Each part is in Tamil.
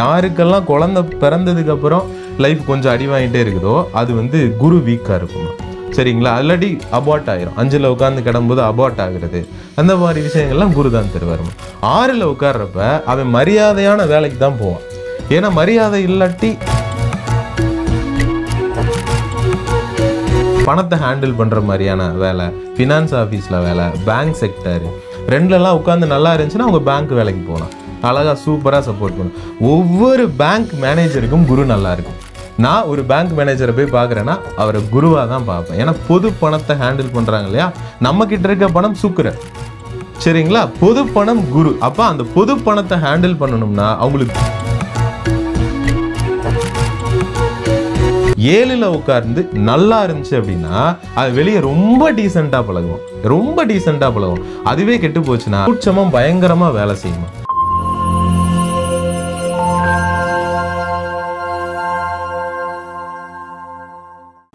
யாருக்கெல்லாம் குழந்தை பிறந்ததுக்கப்புறம் லைஃப் கொஞ்சம் அடி வாங்கிட்டே இருக்குதோ அது வந்து குரு வீக்காக இருக்கும். சரிங்களா? இல்லாட்டி அபார்ட் ஆகிரும் அஞ்சில் உட்காந்து கிடம்போது அபார்ட் ஆகுறது. அந்த மாதிரி விஷயங்கள்லாம் குரு தான் தருவார். ஆறில் உட்கார்றப்ப அவன் மரியாதையான வேலைக்கு தான் போவான். ஏன்னா மரியாதை இல்லாட்டி பணத்தை ஹேண்டில் பண்ணுற மாதிரியான வேலை ஃபினான்ஸ் ஆஃபீஸில் வேலை பேங்க் செக்டர் ரெண்டுலலாம் உட்காந்து நல்லா இருந்துச்சுன்னா அவங்க பேங்க் வேலைக்கு போகலாம். அழகாக சூப்பராக சப்போர்ட் பண்ணும். ஒவ்வொரு பேங்க் மேனேஜருக்கும் குரு நல்லா இருக்கும். நான் ஒரு பேங்க் மேனேஜரை போய் பார்க்குறேன்னா அவரை குருவாக தான் பார்ப்பேன். ஏன்னா பொது பணத்தை ஹேண்டில் பண்ணுறாங்க இல்லையா? நம்ம கிட்ட இருக்க பணம் சுக்குரன். சரிங்களா? பொது பணம் குரு. அப்போ அந்த பொது பணத்தை ஹேண்டில் பண்ணணும்னா அவங்களுக்கு ஏழில் உட்கார்ந்து நல்லா இருந்துச்சு அப்படின்னா அது வெளியே ரொம்ப டீசெண்டாக பழகும் ரொம்ப டீசெண்டாக பழகும் அதுவே கெட்டு போச்சுன்னா உச்சமாக பயங்கரமாக வேலை செய்யணும்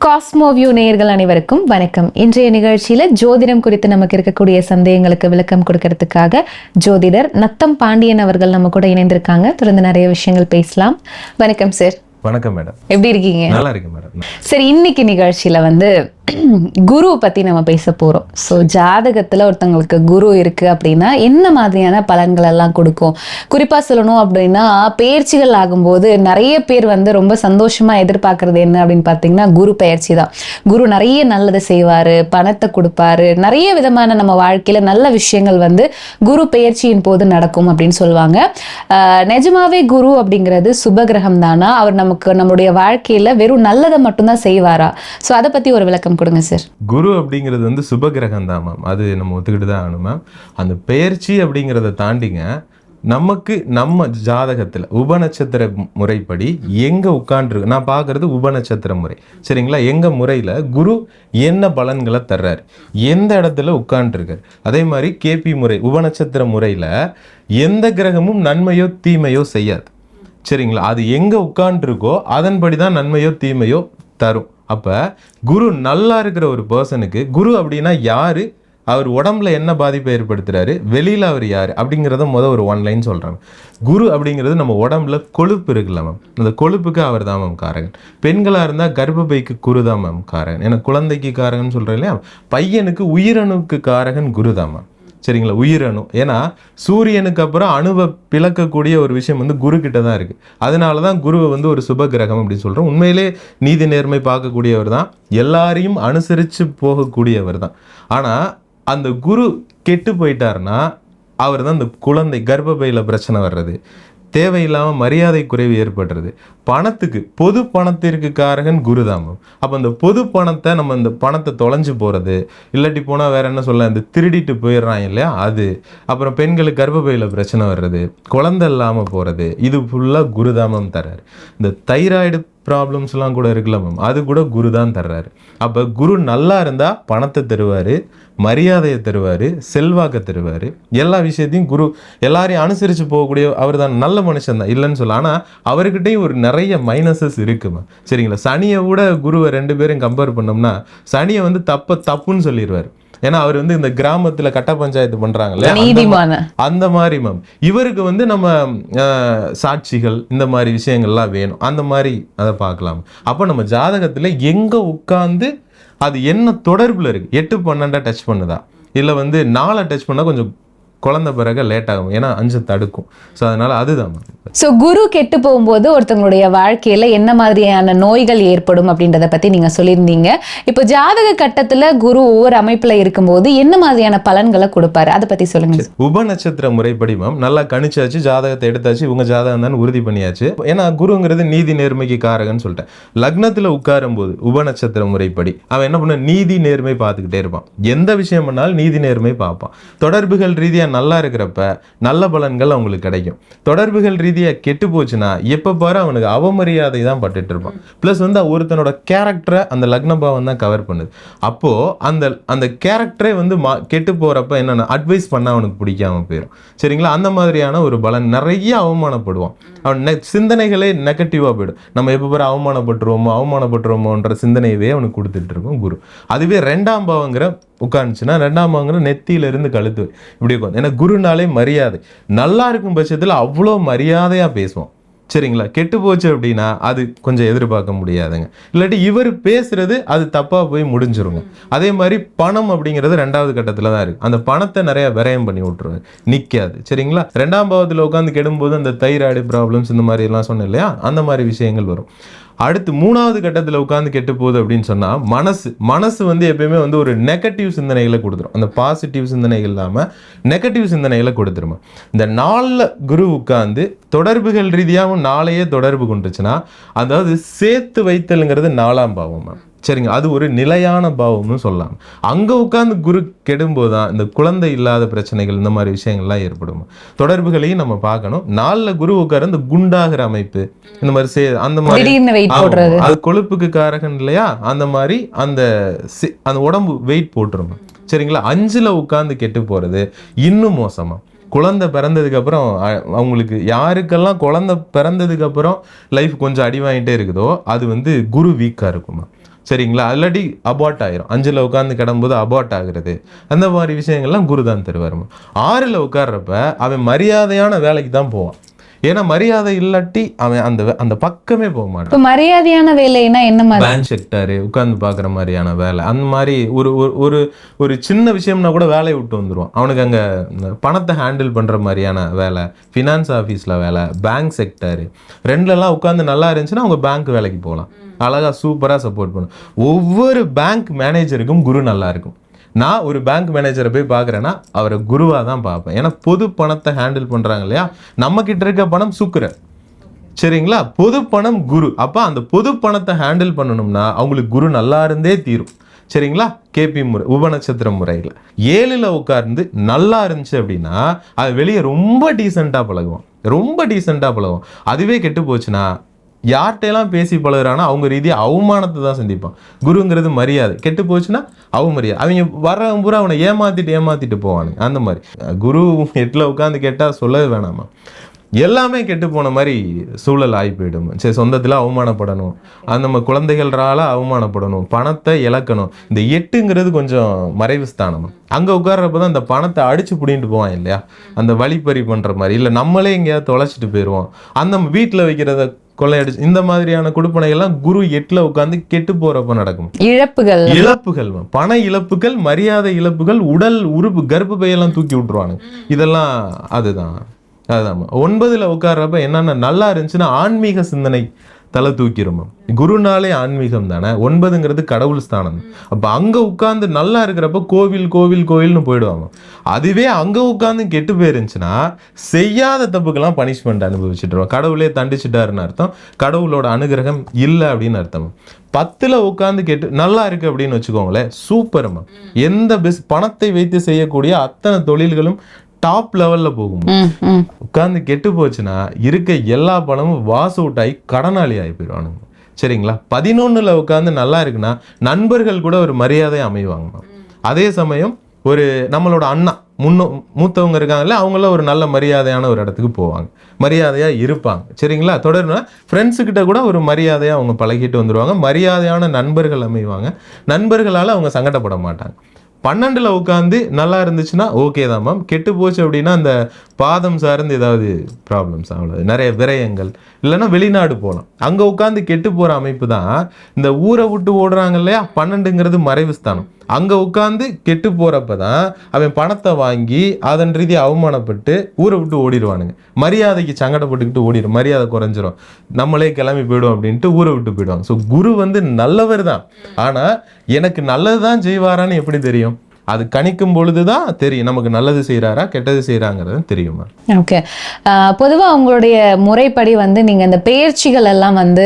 காஸ்மோவியூ நேயர்கள் அனைவருக்கும் வணக்கம். இன்றைய நிகழ்ச்சியில ஜோதிடம் குறித்து நமக்கு இருக்கக்கூடிய சந்தேகங்களுக்கு விளக்கம் கொடுக்கறதுக்காக ஜோதிடர் நத்தம் பாண்டியன் அவர்கள் நம்ம கூட இணைந்திருக்காங்க. தொடர்ந்து நிறைய விஷயங்கள் பேசலாம். வணக்கம் சார் வணக்கம் மேடம். எப்படி இருக்கீங்க? நல்லா இருக்கு மேடம். சரி இன்னைக்கு நிகழ்ச்சியில வந்து குரு பத்தி நம்ம பேச போறோம். ஸோ ஜாதகத்துல ஒருத்தவங்களுக்கு குரு இருக்கு அப்படின்னா என்ன மாதிரியான பலன்கள் எல்லாம் கொடுக்கும்? குறிப்பா சொல்லணும் அப்படின்னா பயிற்சிகள் ஆகும்போது நிறைய பேர் வந்து ரொம்ப சந்தோஷமா எதிர்பார்க்கறது என்ன அப்படின்னு பார்த்தீங்கன்னா குரு பயிற்சி தான். குரு நிறைய நல்லது செய்வாரு பணத்தை கொடுப்பாரு. நிறைய விதமான நம்ம வாழ்க்கையில நல்ல விஷயங்கள் வந்து குரு பெயர்ச்சியின் போது நடக்கும் அப்படின்னு சொல்லுவாங்க. ஆஹ் நிஜமாவே குரு அப்படிங்கிறது சுபகிரகம் தானா? அவர் நமக்கு நம்மளுடைய வாழ்க்கையில வெறும் நல்லதை மட்டும்தான் செய்வாரா? ஸோ அதை பத்தி ஒரு விளக்கம் கொடுங்க சார் குரு அப்படிங்கிறது வந்து சுப கிரகம் தான் மேம் அது நம்ம ஒத்துக்கிட்டு தான் ஆகணும் மேம் அந்த பெயர்ச்சி அப்படிங்கிறத தாண்டிங்க நமக்கு நம்ம ஜாதகத்தில் உபநட்சத்திர முறைப்படி எங்கே உட்காண்டிருக்கு நான் பார்க்குறது உபநட்சத்திர முறை. சரிங்களா? எங்கள் முறையில் குரு என்ன பலன்களை தர்றாரு? எந்த இடத்துல உட்காண்டிருக்காரு அதே மாதிரி கேபி முறை உபநட்சத்திர முறையில் எந்த கிரகமும் நன்மையோ தீமையோ செய்யாது. சரிங்களா? அது எங்கே உட்காண்ட்ருக்கோ அதன்படி தான் நன்மையோ தீமையோ தரும். அப்போ குரு நல்லா இருக்கிற ஒரு பர்சனுக்கு குரு அப்படின்னா யார்? அவர் உடம்புல என்ன பாதிப்பை ஏற்படுத்துறாரு? வெளியில் அவர் யார்? அப்படிங்கிறத மொதல் ஒரு ஒன் லைன் சொல்கிறாங்க குரு அப்படிங்கிறது நம்ம உடம்புல கொழுப்பு இருக்குல்ல மேம் அந்த கொழுப்புக்கு அவர் தான் மேம் காரகன். பெண்களாக இருந்தால் கர்ப்பப்பைக்கு குரு தான் மேம் காரகன். ஏன்னா குழந்தைக்கு காரகன் சொல்கிறேன் இல்லையா? பையனுக்கு உயிரணுக்கு காரகன் குரு தான் மேம் சரிங்களா? உயிரணு ஏன்னா சூரியனுக்கு அப்புறம் அணுவை பிளக்கக்கூடிய ஒரு விஷயம் வந்து குரு கிட்ட தான் இருக்குது அதனால தான் குருவை வந்து ஒரு சுப கிரகம் அப்படின்னு சொல்கிறோம் உண்மையிலே நீதி நேர்மை பார்க்கக்கூடியவர் தான். எல்லாரையும் அனுசரித்து போகக்கூடியவர் தான். ஆனால் அந்த குரு கெட்டு போயிட்டாருன்னா அவர் தான் அந்த குழந்தை கர்ப்பப்பையில பிரச்சனை வர்றது. தேவையில்லாமல் மரியாதை குறைவு ஏற்படுறது. பணத்துக்கு பொது பணத்திற்கு காரகன் குருதாமம் அப்போ அந்த பொது பணத்தை நம்ம இந்த பணத்தை தொலைஞ்சு போகிறது இல்லாட்டி போனால் வேற என்ன சொல்ல இந்த திருடிட்டு போயிடுறான் இல்லையா அது. அப்புறம் பெண்களுக்கு கர்ப்பப்பையில் பிரச்சனை வர்றது குழந்தை இல்லாமல் போகிறது இது ஃபுல்லாக குருதாமம் தர்றார். இந்த தைராய்டு ப்ராப்ளம்ஸ்லாம் கூட இருக்குல்ல மேம் அது கூட குரு தான் தர்றாரு. அப்போ குரு நல்லா இருந்தால் பணத்தை தருவார் மரியாதையை தருவார் செல்வாக்கை தருவார். எல்லா விஷயத்தையும் குரு எல்லாரையும் அனுசரித்து போகக்கூடிய அவர் தான். நல்ல மனுஷன் தான். இல்லைன்னு சொல்ல ஆனால் அவர்கிட்டையும் ஒரு நிறைய மைனஸஸ் இருக்குமா சரிங்களா? சனியை விட குருவை ரெண்டு பேரும் கம்பேர் பண்ணோம்னா சனியை வந்து தப்ப தப்புன்னு சொல்லிடுவார். ஏன்னா அவர் வந்து இந்த கிராமத்துல கட்ட பஞ்சாயத்து பண்றாங்க இல்லையா அந்த மாதிரி மேம் இவருக்கு வந்து நம்ம சாட்சிகள் இந்த மாதிரி விஷயங்கள்லாம் வேணும். அந்த மாதிரி அதை பார்க்கலாம். அப்போ நம்ம ஜாதகத்தில் எங்கே உட்காந்து அது என்ன தொடர்பில் இருக்கு? எட்டு பன்னெண்டா டச் பண்ணுதா? இல்லை வந்து நாலை டச் பண்ணால் கொஞ்சம் குழந்தை பிறகு லேட் ஆகும். ஏன்னா அஞ்சு தடுக்கும். ஸோ அதனால அதுதான். ஸோ குரு கெட்டு போகும்போது ஒருத்தவங்களுடைய வாழ்க்கையில என்ன மாதிரியான நோய்கள் ஏற்படும் அப்படின்றத பத்தி நீங்க சொல்லியிருந்தீங்க. இப்போ ஜாதக கட்டத்துல குரு ஒவ்வொரு அமைப்புல இருக்கும்போது என்ன மாதிரியான பலன்களை கொடுப்பாரு? அதை பத்தி சொல்லுங்க உப நட்சத்திர முறைப்படி மேம் நல்லா கணிச்சாச்சு ஜாதகத்தை எடுத்தாச்சு இவங்க ஜாதகம் தான் உறுதி பண்ணியாச்சு. ஏன்னா குருங்கிறது நீதி நேர்மைக்கு காரகன்னு சொல்லிட்டேன். லக்னத்துல உட்காரும் போது உப நட்சத்திர முறைப்படி அவன் என்ன பண்ண நீதி நேர்மை பார்த்துக்கிட்டே இருப்பான். எந்த விஷயம் பண்ணாலும் நீதி நேர்மை பார்ப்பான். தொடர்புகள் ரீதியா நல்லா இருக்கிறப்ப நல்ல பலன்கள் அவங்களுக்கு கிடைக்கும். தொடர்புகள் ரீதியாக கெட்டு போச்சுன்னா எப்போ பாரு அவனுக்கு அவமரியாதை தான் பட்டுட்டு இருப்பான். ப்ளஸ் வந்து ஒருத்தனோட கேரக்டரை அந்த லக்ன பாவம் தான் கவர் பண்ணுது. அப்போ அந்த அந்த கேரக்டரே வந்து மா கெட்டு போகிறப்ப என்னென்ன அட்வைஸ் பண்ண அவனுக்கு பிடிக்காம போயிடும் சரிங்களா? அந்த மாதிரியான ஒரு பலன் நிறைய அவமானப்படுவான். அவன் நெ சிந்தனைகளே நெகட்டிவாக போயிடும். நம்ம எப்போ பாரு அவமானப்பட்டுருவோமோ அவமானப்பட்டுருவோமோன்ற சிந்தனையவே அவனுக்கு கொடுத்துட்டு இருக்கும் குரு. அதுவே ரெண்டாம் பாவங்கிற உட்காந்துச்சுன்னா ரெண்டாம் பாவங்கிற நெத்தியிலிருந்து கழுத்து இப்படி உட்காந்து ஏன்னா குருனாலே மரியாதை. நல்லா இருக்கும் பட்சத்தில் அவ்வளோ மரியாதையாக பேசுவோம். சரிங்களா? கெட்டு போச்சு அப்படின்னா அது கொஞ்சம் எதிர்பார்க்க முடியாதுங்க. இல்லாட்டி இவர் பேசுறது அது தப்பாக போய் முடிஞ்சிருங்க. அதே மாதிரி பணம் அப்படிங்கிறது ரெண்டாவது கட்டத்தில் தான் இருக்குது அந்த பணத்தை நிறைய விரயம் பண்ணி விட்டுருவாரு. நிற்காது சரிங்களா? ரெண்டாம் பாவத்தில் உட்காந்து கெடும்போது அந்த தைராய்டு ப்ராப்ளம்ஸ் இந்த மாதிரி எல்லாம் சொன்னேன் இல்லையா? அந்த மாதிரி விஷயங்கள் வரும். அடுத்து மூணாவது கட்டத்தில் உட்காந்து கெட்டு போகுது அப்படின்னு சொன்னால் மனசு மனசு வந்து எப்பயுமே வந்து ஒரு நெகட்டிவ் சிந்தனைகளை கொடுத்துரும். அந்த பாசிட்டிவ் சிந்தனைகள் இல்லாமல் நெகட்டிவ் சிந்தனைகளை கொடுத்துருமா? இந்த நாளில் குரு உட்காந்து தொடர்புகள் ரீதியாகவும் நாளையே தொடர்பு கொண்டுச்சுன்னா அதாவது சேர்த்து வைத்தலுங்கிறது நாலாம் பாவம் மேம். சரிங்க அது ஒரு நிலையான பாவம்னு சொல்லலாம். அங்க உட்காந்து குரு கெடும்போது தான் இந்த குழந்தை இல்லாத பிரச்சனைகள் இந்த மாதிரி விஷயங்கள்லாம் ஏற்படும். தொடர்புகளையும் நம்ம பார்க்கணும். நாளில் குரு உட்கார இந்த குண்டாகிற அமைப்பு இந்த மாதிரி சே அந்த மாதிரி அது கொழுப்புக்கு காரகன் இல்லையா? அந்த மாதிரி அந்த அந்த உடம்பு வெயிட் போட்டுரும். சரிங்களா? அஞ்சுல உட்கார்ந்து கெட்டு போறது இன்னும் மோசமா. குழந்தை பிறந்ததுக்கு அப்புறம் அ- அவங்களுக்கு யாருக்கெல்லாம் குழந்தை பிறந்ததுக்கு அப்புறம் லைஃப் கொஞ்சம் அடி வாங்கிட்டே இருக்குதோ அது வந்து குரு வீக்கா இருக்குமா? சரிங்களா? இல்லாட்டி அபார்ட் ஆயிரும். அஞ்சுல உட்காந்து கிடம்போது அபார்ட் ஆகுறது. அந்த மாதிரி விஷயங்கள்லாம் குரு தான் தருவாருமா ஆறுல உட்கார்றப்ப அவன் மரியாதையான வேலைக்கு தான் போவான். ஏன்னா மரியாதை இல்லாட்டி அவன் அந்த அந்த பக்கமே போக மாட்டான். மரியாதையான வேலைன்னா என்ன மாதிரி? பேங்க் செக்டாரு உட்கார்ந்து பார்க்குற மாதிரியான வேலை. அந்த மாதிரி ஒரு ஒரு ஒரு சின்ன விஷயம்னா கூட வேலையை விட்டு வந்துருவான். அவனுக்கு அங்கே பணத்தை ஹேண்டில் பண்ணுற மாதிரியான வேலை ஃபினான்ஸ் ஆஃபீஸில் வேலை பேங்க் செக்டாரு ரெண்டுலலாம் உட்காந்து நல்லா இருந்துச்சுன்னா அவங்க பேங்க் வேலைக்கு போகலாம். அழகாக சூப்பராக சப்போர்ட் பண்ணும். ஒவ்வொரு பேங்க் மேனேஜருக்கும் குரு நல்லா இருக்கும். நான் ஒரு பேங்க் மேனேஜரை போய் பார்க்குறேன்னா அவரை குருவாக தான் பார்ப்பேன். ஏன்னா பொது பணத்தை ஹேண்டில் பண்ணுறாங்க இல்லையா? நம்ம கிட்ட இருக்க பணம் சுக்கரை சரிங்களா? பொது பணம் குரு. அப்போ அந்த பொது பணத்தை ஹேண்டில் பண்ணணும்னா அவங்களுக்கு குரு நல்லா இருந்தே தீரும். சரிங்களா? கேபி முறை உபநட்சத்திர முறையில். ஏழில் உட்கார்ந்து நல்லா இருந்துச்சு அப்படின்னா அது வெளியே ரொம்ப டீசெண்டாக பழகுவோம் ரொம்ப டீசெண்டாக பழகும் அதுவே கெட்டு போச்சுன்னா யார்கிட்டலாம் பேசி பழகிறானோ அவங்க ரீதியாக அவமானத்தை தான் சந்திப்பான். குருங்கிறது மரியாதை. கெட்டு போச்சுன்னா அவமரியாதை. அவங்க வர்றவன் பூரா அவனை ஏமாத்திட்டு ஏமாத்திட்டு போவானுங்க. அந்த மாதிரி. குரு எட்டில் உட்காந்து கேட்டால் சொல்லவே வேணாமா? எல்லாமே கெட்டு போன மாதிரி சூழல் ஆகி போயிடும். சரி சொந்தத்தில் அவமானப்படணும். அந்த நம்ம குழந்தைகள்றால அவமானப்படணும். பணத்தை இழக்கணும். இந்த எட்டுங்கிறது கொஞ்சம் மறைவு ஸ்தானம். அங்கே உட்கார்றப்ப தான் இந்த பணத்தை அடிச்சு பிடின்ட்டு போவான் இல்லையா? அந்த வழிப்பறி பண்ணுற மாதிரி. இல்லை நம்மளே எங்கேயாவது தொலைச்சிட்டு போயிடுவோம் அந்த வீட்டில் வைக்கிறத கொள்ளையடிச்சு இந்த மாதிரியான கொடுப்பனைகள்லாம் குரு எட்டில் உட்காந்து கெட்டு போறப்ப நடக்கும். இழப்புகள். இழப்புகள் பண இழப்புகள் மரியாதை இழப்புகள் உடல் உறுப்பு கர்ப்பப்பையெல்லாம் தூக்கி விட்டுருவானுங்க. இதெல்லாம் அதுதான். அதுதான் ஒன்பதுல உட்கார்றப்ப என்னென்ன நல்லா இருந்துச்சுன்னா ஆன்மீக சிந்தனை. தலை தூக்கிரும் குருனாலே ஆன்மீகம் தானே? ஒன்பதுங்கிறது கடவுள் ஸ்தானம். அப்போ அங்கே உட்காந்து நல்லா இருக்கிறப்ப கோவில் கோவில் கோவில்னு போயிடுவாங்க. அதுவே அங்கே உட்காந்து கெட்டு போயிருந்துச்சுன்னா செய்யாத தப்புக்கெல்லாம் பனிஷ்மெண்ட் அனுபவிச்சுட்டுருவோம் கடவுளே தண்டிச்சிட்டாருன்னு அர்த்தம். கடவுளோட அனுகிரகம் இல்லை அப்படின்னு அர்த்தம். பத்தில் உட்காந்து கெட்டு நல்லா இருக்கு அப்படின்னு வச்சுக்கோங்களேன் சூப்பர்மா எந்த பிஸ் பணத்தை வைத்து செய்யக்கூடிய அத்தனை தொழில்களும் டாப் லெவல்ல போகும் உட்கார்ந்து கெட்டு போச்சுன்னா இருக்க எல்லா பணமும் வாஸ் அவுட் ஆகி கடனாளி ஆகி போயிடுவானுங்க. சரிங்களா? பதினொன்னுல உட்கார்ந்து நல்லா இருக்குன்னா நண்பர்கள் கூட ஒரு மரியாதை அமைவாங்க அதே சமயம் ஒரு நம்மளோட அண்ணா முன்னோ மூத்தவங்க இருக்காங்கல்ல அவங்கள ஒரு நல்ல மரியாதையான ஒரு இடத்துக்கு போவாங்க. மரியாதையா இருப்பாங்க. சரிங்களா? தொடர்னா ஃப்ரெண்ட்ஸு கிட்ட கூட ஒரு மரியாதையா அவங்க பழகிட்டு வந்துருவாங்க. மரியாதையான நண்பர்கள் அமைவாங்க. நண்பர்களால அவங்க சங்கடப்பட மாட்டாங்க. பன்னெண்டில் உட்காந்து நல்லா இருந்துச்சுன்னா ஓகே தான் மேம் கெட்டு போச்சு அப்படின்னா அந்த பாதம் சார்ந்து ஏதாவது ப்ராப்ளம்ஸ் அவ்வளோ நிறைய விரயங்கள். இல்லைன்னா வெளிநாடு போகலாம் அங்கே உட்காந்து கெட்டு போகிற அமைப்பு தான். இந்த ஊரை விட்டு ஓடுறாங்க இல்லையா? பன்னெண்டுங்கிறது மறைவு ஸ்தானம் அங்கே உட்காந்து கெட்டு போகிறப்ப தான் அவன் பணத்தை வாங்கி அதன் ரீதியாக அவமானப்பட்டு ஊரை விட்டு ஓடிடுவானுங்க. மரியாதைக்கு சங்கடப்பட்டுக்கிட்டு ஓடிடும். மரியாதை குறைஞ்சிரும். நம்மளே கிளம்பி போயிடும் அப்படின்ட்டு ஊரை விட்டு போயிடுவாங்க. ஸோ குரு வந்து நல்லவர் தான். ஆனால் எனக்கு நல்லது தான் செய்வாரான்னு எப்படி தெரியும்? அது கணிக்கும் பொழுது தான் தெரியும். நமக்கு நல்லது செய்கிறாரா கெட்டது செய்கிறாங்கிறது தெரியுமா? ஓகே பொதுவாக உங்களுடைய முறைப்படி வந்து நீங்கள் இந்த பயிற்சிகள் எல்லாம் வந்து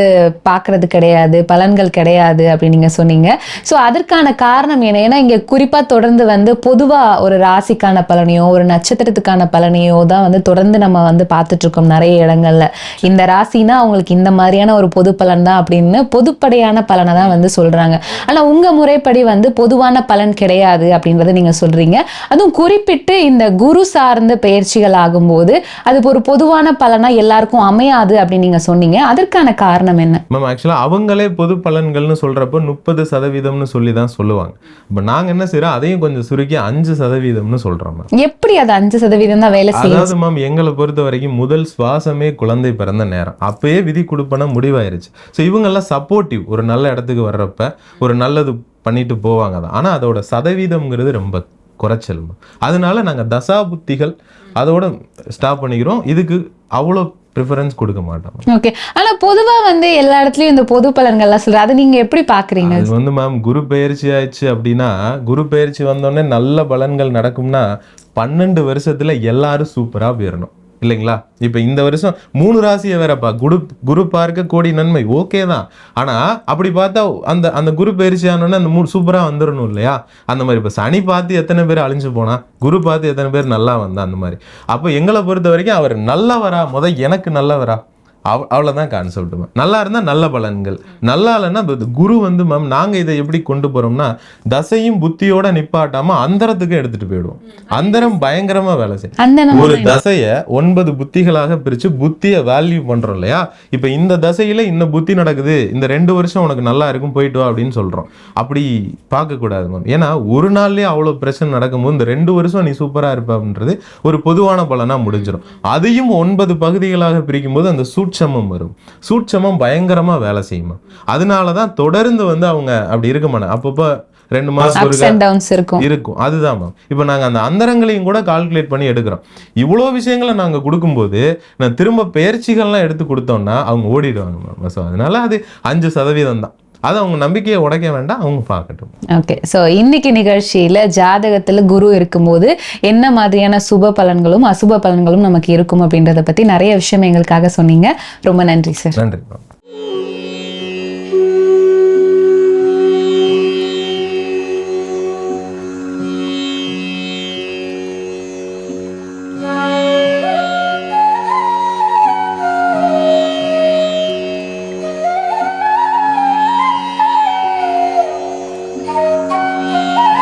பார்க்கறது கிடையாது பலன்கள் கிடையாது அப்படின்னு நீங்கள் சொன்னீங்க. ஸோ அதற்கான காரணம் என்ன? ஏன்னா இங்கே குறிப்பாக தொடர்ந்து வந்து பொதுவாக ஒரு ராசிக்கான பலனையோ ஒரு நட்சத்திரத்துக்கான பலனையோ தான் வந்து தொடர்ந்து நம்ம வந்து பார்த்துட்ருக்கோம் நிறைய இடங்கள்ல. இந்த ராசினா அவங்களுக்கு இந்த மாதிரியான ஒரு பொது பலன் தான் அப்படின்னு பொதுப்படையான பலனை தான் வந்து சொல்கிறாங்க ஆனால் உங்கள் முறைப்படி வந்து பொதுவான பலன் கிடையாது அப்படின்னு அப்படின்றத நீங்க சொல்றீங்க. அதுவும் குறிப்பிட்டு இந்த குரு சார்ந்த பயிற்சிகள் ஆகும்போது அது ஒரு பொதுவான பலனா எல்லாருக்கும் அமையாது அப்படின்னு நீங்க சொன்னீங்க. அதற்கான காரணம் என்ன? மேம் ஆக்சுவலாக அவங்களே பொது பலன்கள்னு சொல்கிறப்போ முப்பது சதவீதம்னு சொல்லி தான் சொல்லுவாங்க. இப்போ நாங்கள் என்ன செய்கிறோம் அதையும் கொஞ்சம் சுருக்கி அஞ்சு சதவீதம்னு சொல்கிறோம் மேம் எப்படி அது அஞ்சு சதவீதம் தான் வேலை செய்யும்? அதாவது மேம் எங்களை பொறுத்த வரைக்கும் முதல் சுவாசமே குழந்தை பிறந்த நேரம். அப்பயே விதி கொடுப்பன முடிவாயிருச்சு. ஸோ இவங்கெல்லாம் சப்போர்ட்டிவ் ஒரு நல்ல இடத்துக்கு வர்றப்ப ஒரு நல்லது பண்ணிட்டு போவாங்க தான். ஆனால் அதோட சதவீதம்ங்கிறது ரொம்ப குறைச்சல். அதனால நாங்கள் தசா புத்திகள் அதோட ஸ்டாப் பண்ணிக்கிறோம். இதுக்கு அவ்வளோ ப்ரிஃபரன்ஸ் கொடுக்க மாட்டோம். ஓகே ஆனா பொதுவா வந்து எல்லா இடத்துலயும் இந்த பொது பலன்கள்லாம் சொல்ற அது நீங்க எப்படி பாக்குறீங்க? அது வந்து மேம் குரு பெயர்ச்சி ஆயிடுச்சு அப்படின்னா குரு பெயர்ச்சி வந்தோடனே நல்ல பலன்கள் நடக்கும்னா பன்னெண்டு வருஷத்துல எல்லாரும் சூப்பரா போயிடணும் இல்லைங்களா? இப்போ இந்த வருஷம் மூணு ராசியை வேறப்பா. குரு குரு பார்க்க கோடி நன்மை. ஓகே தான். ஆனால் அப்படி பார்த்தா அந்த அந்த குரு பயிற்சி ஆனோடனே அந்த மூணு சூப்பராக வந்துடணும் இல்லையா? அந்த மாதிரி இப்போ சனி பார்த்து எத்தனை பேர் அழிஞ்சு போனால் குரு பார்த்து எத்தனை பேர் நல்லா வந்தா அந்த மாதிரி. அப்போ எங்களை பொறுத்த வரைக்கும் அவர் நல்லவரா? முத எனக்கு நல்லவரா? அவ் அவ்வளோதான் கான்செப்ட் மேம் நல்லா இருந்தால் நல்ல பலன்கள். நல்லா இல்லைன்னா குரு வந்து மேம் நாங்கள் இதை எப்படி கொண்டு போகிறோம்னா தசையும் புத்தியோட நிப்பாட்டாம அந்தரத்துக்கு எடுத்துட்டு போயிடுவோம். அந்தரம் பயங்கரமா வேலை செய்யும். ஒரு தசையை ஒன்பது புத்திகளாக பிரிச்சு புத்தியை வேல்யூ பண்றோம் இல்லையா? இப்போ இந்த தசையில இந்த புத்தி நடக்குது. இந்த ரெண்டு வருஷம் உனக்கு நல்லா இருக்கும் போயிட்டு வா அப்படின்னு சொல்றோம். அப்படி பார்க்க கூடாது மேம் ஏன்னா ஒரு நாள்லயே அவ்வளவு பிரச்சனை நடக்கும்போது இந்த ரெண்டு வருஷம் நீ சூப்பரா இருப்ப அப்படின்றது ஒரு பொதுவான பலனா முடிஞ்சிடும் அதையும் ஒன்பது பகுதிகளாக பிரிக்கும் போது அந்த சூட்சமம் வரும். சூட்சமம் பயங்கரமா வேலை செய்யுமா? அதனால தான் தொடர்ந்து வந்து அவங்க அப்படி இருக்க மாட்டாங்க. அப்பப்போ ரெண்டு மாசம் இருக்கும். இருக்கும். அதுதான் மேம் இப்போ நாங்கள் அந்த அந்தரங்களையும் கூட கால்குலேட் பண்ணி எடுக்கிறோம். இவ்வளோ விஷயங்களை நாங்கள் கொடுக்கும்போது நான் திரும்ப பயிற்சிகள்லாம் எடுத்து கொடுத்தோம்னா அவங்க ஓடிடுவாங்க மேம் ஸோ அதனால அது அஞ்சு சதவீதம் தான் அது அவங்க நம்பிக்கையை உடைக்க வேண்டாம் அவங்க பார்க்கட்டும். ஓகே ஸோ இன்னைக்கு நிகழ்ச்சியில ஜாதகத்துல குரு இருக்கும்போது என்ன மாதிரியான சுப பலன்களும் அசுப பலன்களும் நமக்கு இருக்கும் அப்படின்றத பத்தி நிறைய விஷயம் எங்களுக்காக சொன்னீங்க. ரொம்ப நன்றி சார் நன்றி